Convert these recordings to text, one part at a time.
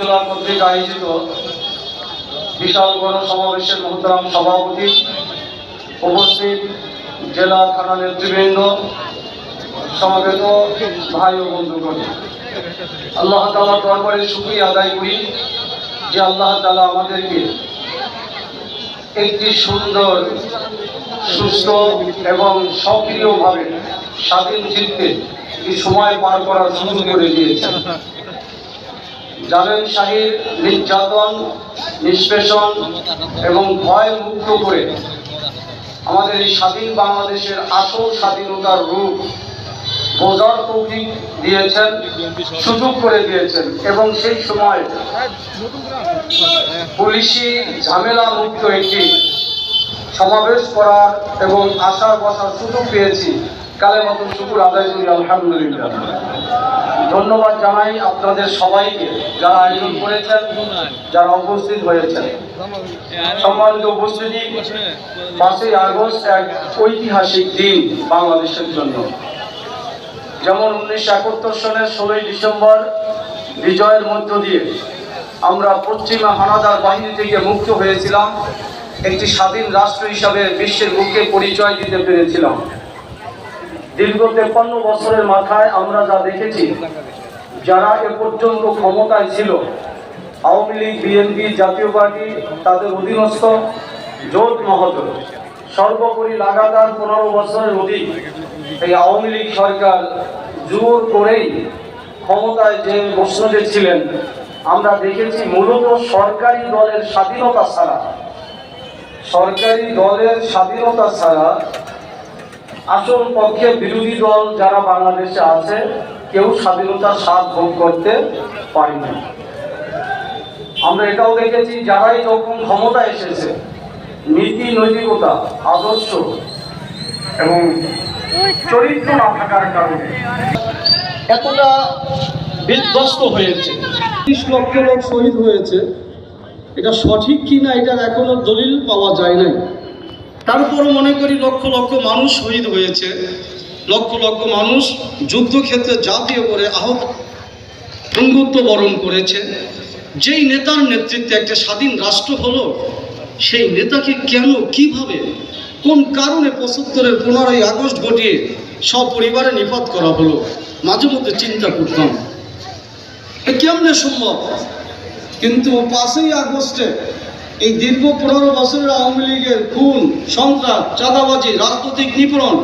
জেলা কর্তৃক আয়োজিত বিশাল গণসমাবেশের মহতারাম সভাপতি, উপস্থিত জেলা থানা নেতৃবৃন্দ, সমাবেত ভাই ও বন্ধুগণ। আল্লাহ তালা দরবারে শুক্রিয়া আদায় করি যে আল্লাহ তালা আমাদেরকে একটি সুন্দর, সুস্থ এবং সক্রিয়ভাবে স্বাধীন চিত্তে এই সময় পার করার সুযোগ করে দিয়েছেন। জালেম শাহীর নির্যাতন, নিষ্পেষণ এবং ভয় মুক্ত করে আমাদের এই স্বাধীন বাংলাদেশের আসল স্বাধীনতার রূপ বোঝার তৌফিক দিয়েছেন, সুযোগ করে দিয়েছেন এবং সেই সময় পুলিশি ঝামেলা মুক্ত একটি সমাবেশ করার এবং আসার বসার সুযোগ পেয়েছি। কালে মতো শুকুর আদায় করি, আলহামদুলিল্লাহ। ধন্যবাদ জানাই আপনাদের সবাইকে, যারা আয়োজন করেছেন, যারা উপস্থিত হয়েছেন। সম্মানিত উপস্থিতি, পাঁচই আগস্ট এক ঐতিহাসিক দিন বাংলাদেশের জন্য। যেমন উনিশশো একাত্তর সনের ষোলোই ডিসেম্বর, বিজয়ের মধ্য দিয়ে আমরা পশ্চিমা হানাদার বাহিনী থেকে মুক্ত হয়েছিলাম। একটি স্বাধীন রাষ্ট্র হিসাবে বিশ্বের মুখে পরিচয় দিতে পেরেছিলাম। দীর্ঘ তেপ্পান্ন বছরের মাথায় আমরা যা দেখেছি, যারা এ পর্যন্ত ক্ষমতায় ছিল, আওয়ামী লীগ, বিএনপি, জাতীয় পার্টি, তাদের অধীনস্থ জোট মহতর সর্বোপরি লাগাতার পনেরো বছরের অধিক এই আওয়ামী লীগ সরকার জোর করেই ক্ষমতায় যে বসতে ছিলেন, আমরা দেখেছি মূলত সরকারি দলের স্বাধীনতা ছাড়া, সরকারি দলের স্বাধীনতা ছাড়া আসল পক্ষে বিরোধী দল যারা বাংলাদেশে আছে, কেউ স্বাধীনতার স্বাদ ভোগ করতে পারেনি আমরা এটাও দেখেছি, যারাই যখন ক্ষমতা এসেছে, নীতি, নৈতিকতা, আদর্শ এবং চরিত্র না থাকার কারণে এতটা বিধ্বস্ত হয়েছে। ত্রিশ লক্ষ লোক শহীদ হয়েছে। এটা সঠিক কিনা, এটার এখনও দলিল পাওয়া যায় নাই। তারপরও মনে করি লক্ষ লক্ষ মানুষ শহীদ হয়েছে। লক্ষ লক্ষ মানুষ যুদ্ধক্ষেত্রে জাতীয় করে আহত বন্ধুত্ব বরণ করেছে। যেই নেতার নেতৃত্বে একটা স্বাধীন রাষ্ট্র হলো, সেই নেতাকে কেন, কীভাবে, কোন কারণে পঁচাত্তরের পনেরোই আগস্ট ঘটিয়ে সপরিবারে নিপাত করা হলো, মাঝে মধ্যে চিন্তা করতাম। কেমনে সম্ভব? কিন্তু পাঁচই আগস্টে এই দীর্ঘ পনেরো বছরের আওয়ামী লীগের খুন, সন্ত্রাস, চাঁদাবাজি, রাজনৈতিক নিপীড়ন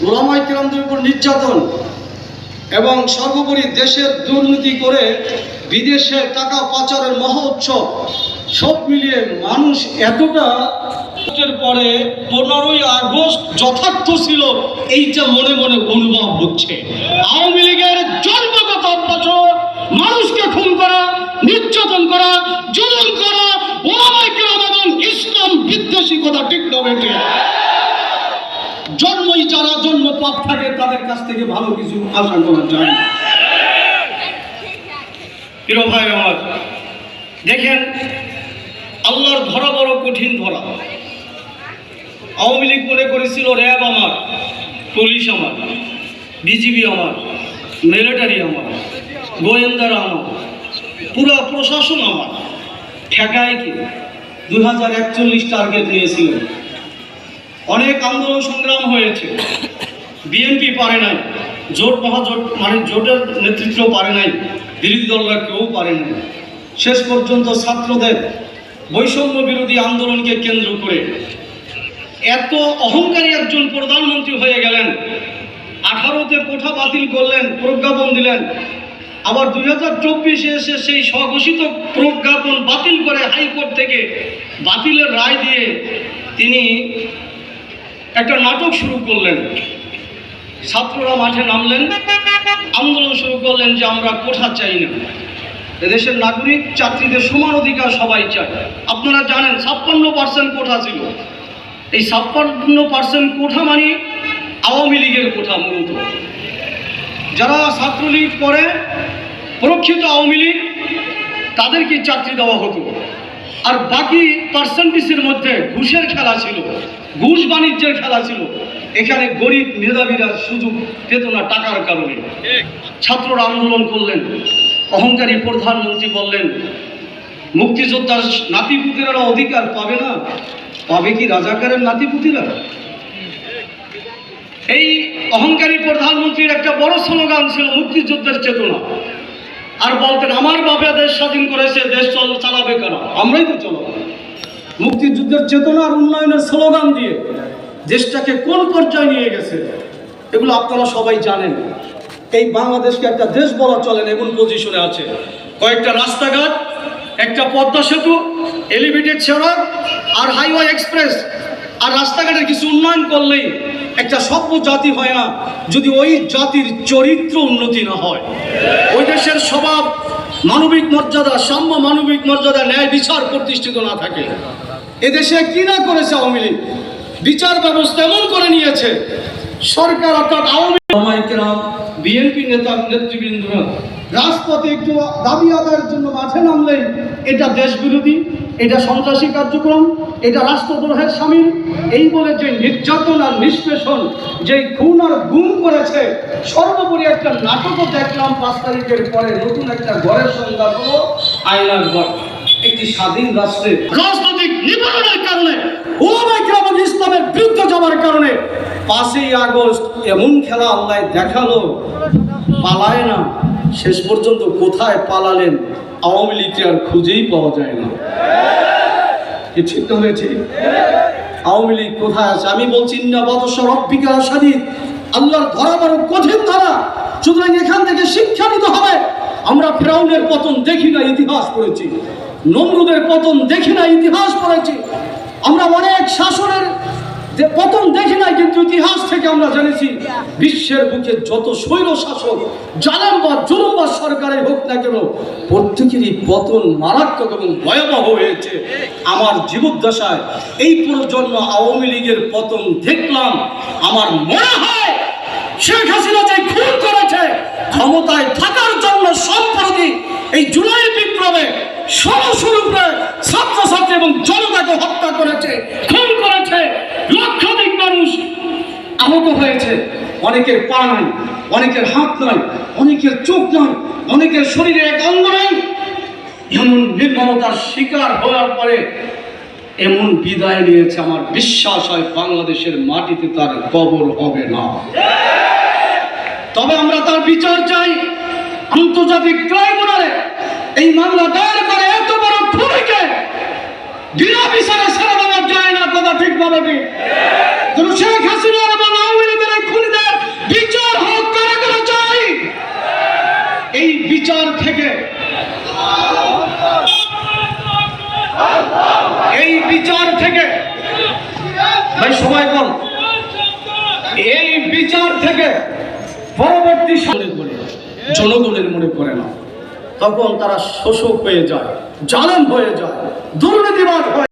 গোলামাই কিরামদের উপর নির্যাতন এবং সর্বোপরি দেশের দুর্নীতি করে বিদেশে টাকা পাচারের মহা উৎসব, সব মিলিয়ে মানুষ এতটা পরে পনেরোই আগস্ট যথার্থ ছিল এইটা মনে মনে অনুভব হচ্ছে। আওয়ামী লীগের জন্মগত অভ্যাস মানুষকে খুন করা, নির্যাতন করা, জুলুম করা বিদ্বেষী কথা ঠিক জন্মই যারা জন্ম পাপ থাকে, তাদের কাছ থেকে ভালো কিছু আশা করা যায় না। ভাই আমার, দেখেন, আল্লাহর ধরা বড় কঠিন ধরা। আওয়ামী লীগ মনে করেছিল, র্যাব আমার, পুলিশ আমার, বিজিবি আমার, মিলিটারি আমার, গোয়েন্দারা আমার, পুরা প্রশাসন আমার। ঠেকায় কি? দুই হাজার একচল্লিশ টার্গেট নিয়েছিলেন। অনেক আন্দোলন সংগ্রাম হয়েছে। বিএনপি পারে নাই। জোট, মহাজোট মানে জোটের নেতৃত্ব পারে নাই। বিরোধী দলরা কেউ পারে নাই। শেষ পর্যন্ত ছাত্রদের বৈষম্য বিরোধী আন্দোলনকে কেন্দ্র করে এত অহংকারী একজন প্রধানমন্ত্রী হয়ে গেলেন। আঠারোতে কোঠা বাতিল করলেন, প্রজ্ঞাপন দিলেন। আবার দুই হাজার চব্বিশে এসে সেই স্বঘোষিত প্রজ্ঞাপন বাতিল করে হাইকোর্ট থেকে বাতিলের রায় দিয়ে তিনি একটা নাটক শুরু করলেন। ছাত্ররা মাঠে নামলেন। আন্দোলন শুরু করলেন যে আমরা কোঠা চাই না। এদেশের নাগরিক চাকরিদের সমান অধিকার সবাই চায়। আপনারা জানেন ছাপ্পান্ন পার্সেন্ট কোঠা ছিল। এই ছাপ্পান্ন পার্সেন্ট কোঠা মানে আওয়ামী লীগের কোঠা মূলত। যারা ছাত্রলীগ করে প্রক্ষিত আওয়ামী লীগ, তাদেরকে চাকরি দেওয়া হতো। আর বাকি পার্সেন্টেজের মধ্যে ঘুষের খেলা ছিল, ঘুষ বাণিজ্যের খেলা ছিল। এখানে গরিব মেধাবীরা সুযোগ পেত না টাকার কারণে। ছাত্ররা আন্দোলন করলেন, অহংকারী প্রধানমন্ত্রী বললেন, মুক্তিযোদ্ধার নাতিপুতিরা অধিকার পাবে না, পাবে কি রাজাকারের নাতিপুতিরা? এই অহংকারী প্রধানমন্ত্রীর একটা বড় স্লোগান ছিল মুক্তিযুদ্ধের চেতনা। আর বলতেন, আমার বাপে দেশ স্বাধীন করেছে, দেশ চল, চালাবে কেন? আমরাই তো চালাবো। মুক্তিযুদ্ধের চেতনা আর উন্নয়নের স্লোগান দিয়ে দেশটাকে কোন পর্যায়ে নিয়ে গেছে, এগুলো আপনারা সবাই জানেন। এই বাংলাদেশকে একটা দেশ বলা চলেন এমন পজিশনে আছে। কয়েকটা রাস্তাঘাট, একটা পদ্মা সেতু এলিভেটেড সড়ক আর হাইওয়ে এক্সপ্রেস আর রাস্তাঘাটের কিছু উন্নয়ন করলেই একটা সভ্য জাতি হয় না, যদি ওই জাতির চরিত্র উন্নতি না হয়। ওই দেশের স্বভাব, মানবিক মর্যাদা, সাম্য মানবিক মর্যাদা, ন্যায় বিচার প্রতিষ্ঠিত না থাকে। এদেশে কি না করেছে আওয়ামী লীগ? বিচার ব্যবস্থা এমন করে নিয়েছে। সরকার অর্থাৎ আওয়ামী বিএনপি নেতা, নেতৃবৃন্দরা রাজপথে একটু দাবি আদায়ের জন্য মাঠে নামলেই এটা দেশ বিরোধী এটা সন্ত্রাসী কার্যক্রম, এটা রাষ্ট্রদ্রোহের সামিল। এই বলে যে নির্যাতন আর নিষ্পেষণ যে খুন আর গুম করেছে, সর্বোপরি একটা নাটকও দেখলাম পাঁচ তারিখের পরে নতুন একটা ঘরের সংজ্ঞা হলো আয়নার ঘর একটি স্বাধীন রাষ্ট্রের রাজনৈতিক নিবারণের কারণে ইসলামের বিরুদ্ধে যাওয়ার কারণে পাঁচই আগস্ট এমন খেলা আল্লাহ দেখাল, পালায় না। শেষ পর্যন্ত কোথায় পালালেন আওয়ামী লীগকে আর খুঁজেই পাওয়া যায় না। কি ঠিক তো হয়েছে? আওয়ামী লীগ কোথায় আছে? আমি বলছি রব্বিকা আসাদিদ আল্লাহর ধরা বড় কঠিন ধরা। সুতরাং এখান থেকে শিক্ষা নিতে হবে। আমরা ফেরাউনের পতন দেখি না, ইতিহাস পড়েছি। নমরুদের পতন দেখি না, ইতিহাস পড়েছি। আমরা অনেক শাসনের যে পতন দেখি নাই, কিন্তু ইতিহাস থেকে আমরা জেনেছি, বিশ্বের বুকে যত শৈল শাসক জালেম বা জুলুম বা সরকারের হোক না কেন, প্রত্যেকেরই পতন মারাত্মক এবং ভয়াবহ হয়েছে। আমার জীবদ্দশায় এই প্রজন্ম আওয়ামী লীগের পতন দেখলাম। আমার মনে হয় শেখ হাসিনা যে খুন করেছে, ক্ষমতায় থাকার জন্য সম্প্রতি এই জুলাই বিপ্লবে সমস্বরূপে ছাত্রছাত্রী এবং জনতাকে হত্যা করেছে লক্ষাধিক মানুষ আহত হয়েছে। অনেকের পা নাই, অনেকের হাত নাই, অনেকের চোখ নাই, অনেকের শরীরে এক অঙ্গ নাই। এমন নির্মমতার শিকার হওয়ার পরে এমন বিদায় নিয়েছে আমার বিশ্বাস হয় বাংলাদেশের মাটিতে তার কবর হবে না। তবে আমরা তার বিচার চাই। আন্তর্জাতিক ট্রাইব্যুনালে এই মামলা দায়ের করে এত বড় খুনিকে বিনা বিচারে না কথা ঠিক বলে কি যেন শেখ এবং আওয়ামী লীগের বিচার হোক, করে করে চাই? এই বিচার থেকে এই বিচার থেকে ভাই এই বিচার থেকে পরবর্তী সামনে করে জনগণের মনে করে না। তখন তারা শোষক হয়ে যায়, জালেম হয়ে যায় দুর্নীতিবাদ হয়ে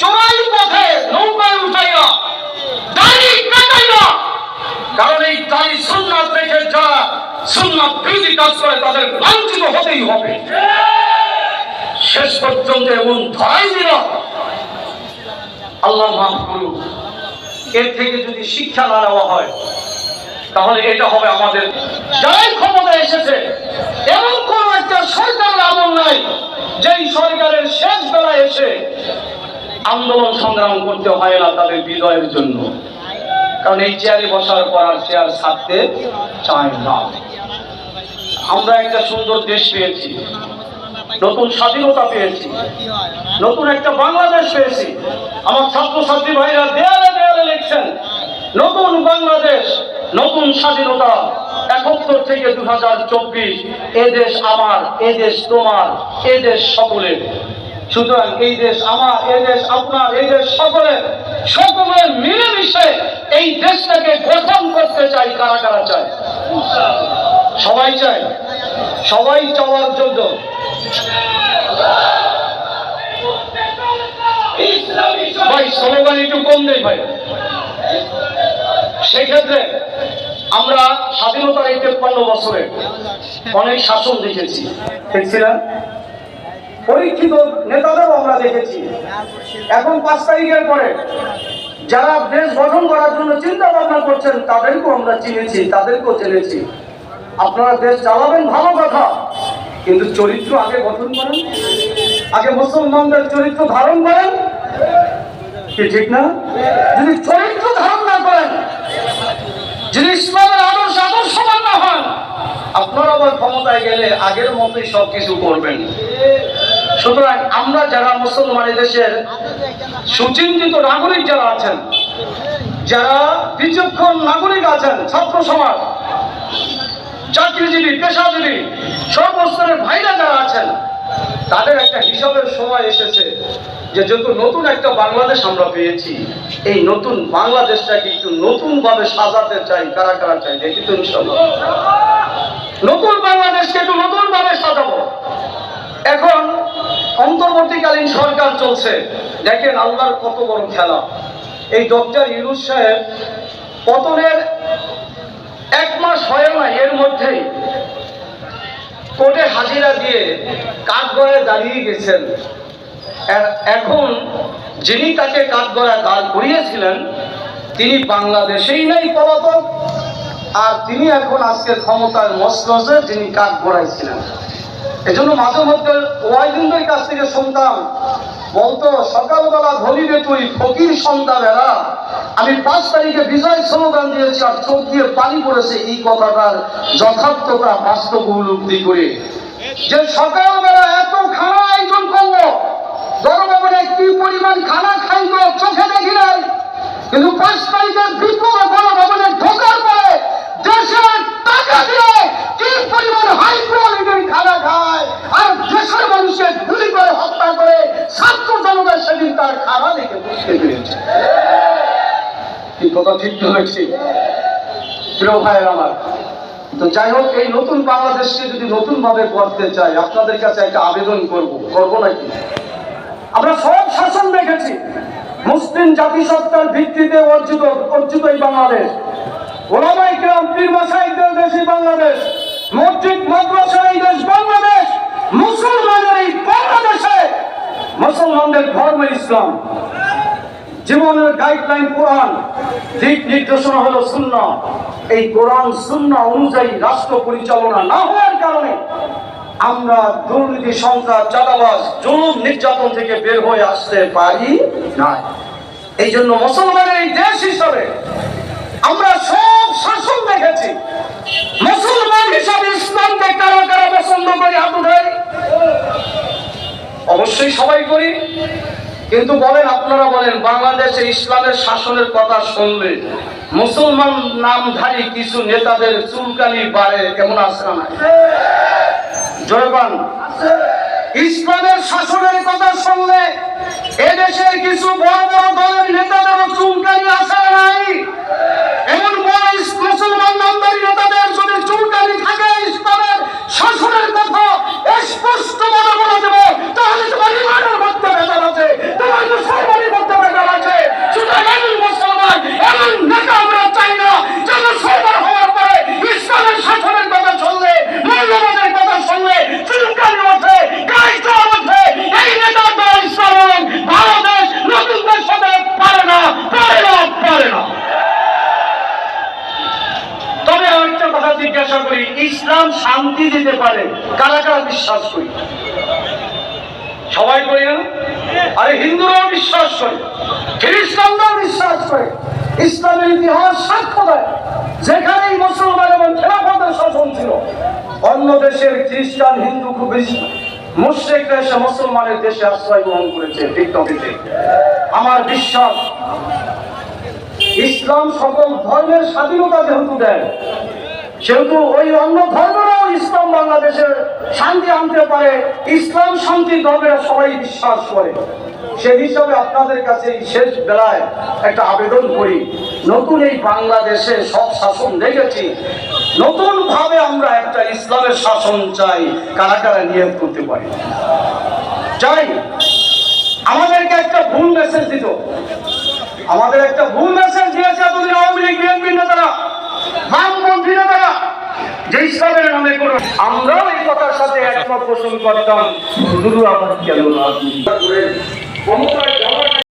চোরাই পথে নৌকায় উঠাইয়া, দাড়ি কাটাইয়া, কারণ এই দাড়ি সুন্নাত রেখে যা সুন্নাত বিরোধী কাজ করে তাদের লাঞ্ছিত হতেই হবে। শেষ পর্যন্ত এমন ধরাই দিল। আল্লাহ মাফ করুন এর থেকে যদি শিক্ষা না নেওয়া হয়, তাহলে এটা হবে আমাদের। যারাই ক্ষমতা এসেছে, এমন কোন একটা সরকারের আমল নাই, যেই সরকারের শেষ বেলায় এসে আন্দোলন সংগ্রাম করতে হয় না তাদের বিজয়ের জন্য। কারণ এই চেয়ারে বসার পর আর চেয়ার ছাড়তে চায় না। আমরা একটা সুন্দর দেশ পেয়েছি, নতুন স্বাধীনতা পেয়েছি, নতুন একটা বাংলাদেশ পেয়েছি। আমার ছাত্রছাত্রী ভাইরা দেয়ালে দেয়ালে লিখছেন, নতুন বাংলাদেশ, নতুন স্বাধীনতা। একাত্তর থেকে দু হাজার চব্বিশ এদেশ আমার এদেশ তোমার এদেশ সকলের। সুতরাং এই দেশ আমার, এই দেশ আপনার, এই দেশ সকলের সকলের মিলেমিশে এই দেশটাকে গঠন করতে চাই, কারা কারা চায়? সবাই চায়। সবাই চাওয়ার জন্য। ভাই, স্লোগান একটু কম দেয় ভাই। সেক্ষেত্রে আমরা স্বাধীনতার এই তেপ্পান্ন বছরে অনেক শাসন দেখেছি। দেখছি না? পরীক্ষিত নেতাদেরও আমরা দেখেছি। এখন পাঁচ তারিখের পরে যারা দেশ গঠন করার জন্য চিন্তা ভাবনা করছেন, তাদেরকেও আমরা চিনেছি, তাদেরকেও জেনেছি আপনারা দেশ চালাবেন ভালো কথা, কিন্তু চরিত্র আগে গঠন করেন। আগে মুসলমানদের চরিত্র ধারণ করেন। কি ঠিক না? যদি চরিত্র ধারণ না করেন, যদি ইসলামের আদর্শ আদর্শবান না হন, আপনারা আবার ক্ষমতায় গেলে আগের মতোই সব কিছু করবেন। সুতরাং আমরা যারা মুসলমান দেশের সুচিন্তিত নাগরিক যারা আছেন, যারা বিচক্ষণ নাগরিক আছেন, ছাত্র সমাজ, চাকরিজীবী, পেশাজীবী, সর্বস্তরের ভাইরা যারা আছেন, তাদের একটা হিসাবের সময় এসেছে যে যেহেতু নতুন একটা বাংলাদেশ আমরা পেয়েছি, এই নতুন বাংলাদেশটাকে একটু নতুন ভাবে সাজাতে চাই, কারা কারা চাই দেখি তো নতুন বাংলাদেশকে একটু নতুন ভাবে সাজাবো। এখন অন্তর্বর্তীকালীন সরকার চলছে। দেখেন আল্লাহর কত বড় খেলা। এই ডক্টর ইউনুস সাহেব পতনের এক মাস হয় না এর মধ্যেই কোর্টে হাজিরা দিয়ে কাঠগড়ায় দাঁড়িয়ে গেছেন। এখন যিনি তাকে কাঠগড়ায় দাঁড় করিয়েছিলেন, তিনি বাংলাদেশেই নাই পলাতক, আর তিনি এখন আজকের ক্ষমতার মসলসে যিনি কাঠ গড়াইছিলেন এজন্য মাঝে মধ্যে ওয়াইদিনদের কাছ থেকে শুনতাম, বলতো, সকালবেলা ধরিবে তুই, ফকির সন্ধ্যাবেলা আমি পাঁচ তারিখে বিজয় স্লোগান দিয়েছি আর চোখ দিয়ে পানি পড়েছে এই কথাটার যথার্থতা বাস্তব উপলব্ধি করে। যে সকালবেলা এত খানা আয়োজন করল দরবারে কি পরিমাণ খানা খাইলো চোখে দেখি নাই। কিন্তু পাঁচ তারিখের বিপ্লবে গণভবনে ঢোকার পরে মানুষের হত্যা করে ছাত্র জনতা সেদিন তার আমার, তো যাই হোক, এই নতুন বাংলাদেশকে যদি নতুন ভাবে করতে চাই, আপনাদের কাছে একটা আবেদন করব। করব নাকি? আমরা সব শাসন দেখেছি। মুসলিম জাতিসত্তার ভিত্তিতে অর্জিত অর্জিত এই বাংলাদেশ। বাংলাদেশ বাংলাদেশ এই ধর্ম ইসলাম, জীবনের গাইডলাইন কোরআন শূন্য এই শূন্য অনুযায়ী রাষ্ট্র পরিচালনা না হওয়ার কারণে আমরা দুর্নীতি সন্ত্রাস চাঁদাবাজ, জুলুম, নির্যাতন থেকে বের হয়ে আসতে পারি না এই জন্য মুসলমানের এই দেশ হিসাবে আমরা সব শাসন দেখেছি। মুসলমান হিসাবে ইসলামকে কারা কারা পছন্দ করি হাত উঠাই অবশ্যই সবাই করি। কিন্তু বলেন, আপনারা বলেন বাংলাদেশে ইসলামের শাসনের কথা শুনলে মুসলমান নামধারী কিছু নেতাদের চুলকানি বাড়ে, কেমন আছে না জয়বান জোরে ইসলামের শাসনের কথা শুনলে এদেশের কিছু বড় বড় দলের নেতাদেরও চুলকানি আছে নাই। এমন বড় মুসলমান নামধারী নেতাদের যদি চুলকানি থাকে ইসলামের শাসনের কথা স্পষ্ট মনে বলে দেবো, তাহলে তোমার ইমানের মধ্যে ভেজাল আছে, তোমার মুসলমানের মধ্যে ভেজাল আছে। সুতরাং মুসলমান, এমন নেতা আমরা চাই না যে মুসলমান হওয়ার পরে ইসলামের শাসনের কথা শুনলে মূল্যবাদের কথা শুনলে চুলকানি ওঠে গাইতে ওঠে এই নেতা দল ইসলাম বাংলাদেশ নতুন দেশ হতে পারে না পারে না পারে না তবে আমি একটা কথা জিজ্ঞাসা করি ইসলাম শান্তি দিতে পারে কারা কারা বিশ্বাস করি সবাই করি না আরে হিন্দুরাও বিশ্বাস করে খ্রিস্টানরাও বিশ্বাস করে ইসলামের ইতিহাস সাক্ষ্য দেয়। যেখানেই মুসলমান এবং খেলাফতের শাসন ছিল, অন্য দেশের খ্রিস্টান, হিন্দু খুব মুশ্রিকরা এসে মুসলমানের দেশে আশ্রয় গ্রহণ করেছে ঠিক আমার বিশ্বাস, ইসলাম সকল ধর্মের স্বাধীনতা যেহেতু দেয়, সেহেতু ওই অন্য ধর্মেরও ইসলাম বাংলাদেশের শান্তি আনতে পারে, ইসলাম শান্তি ধর্মেরা সবাই বিশ্বাস করে। সে হিসাবে আপনাদের কাছে এই শেষ বেলায় একটা আবেদন করি। নতুন এই বাংলাদেশে সব শাসন দেখেছি। নতুন ভাবে আমরা একটা ইসলামের শাসন চাই কারা কারা নিয়োগ করতে পারি। চাই। আমাদেরকে একটা ভুল মেসেজ দিত। আমাদের একটা ভুল মেসেজ দিয়েছে এতদিন আওয়ামী লীগ, বিএনপি নেতারা, বামপন্থী নেতারা। যে ইসলামের নামে কোনো আমরাও এই কথার সাথে একমত পোষণ করতাম। শুধু আমার কেন না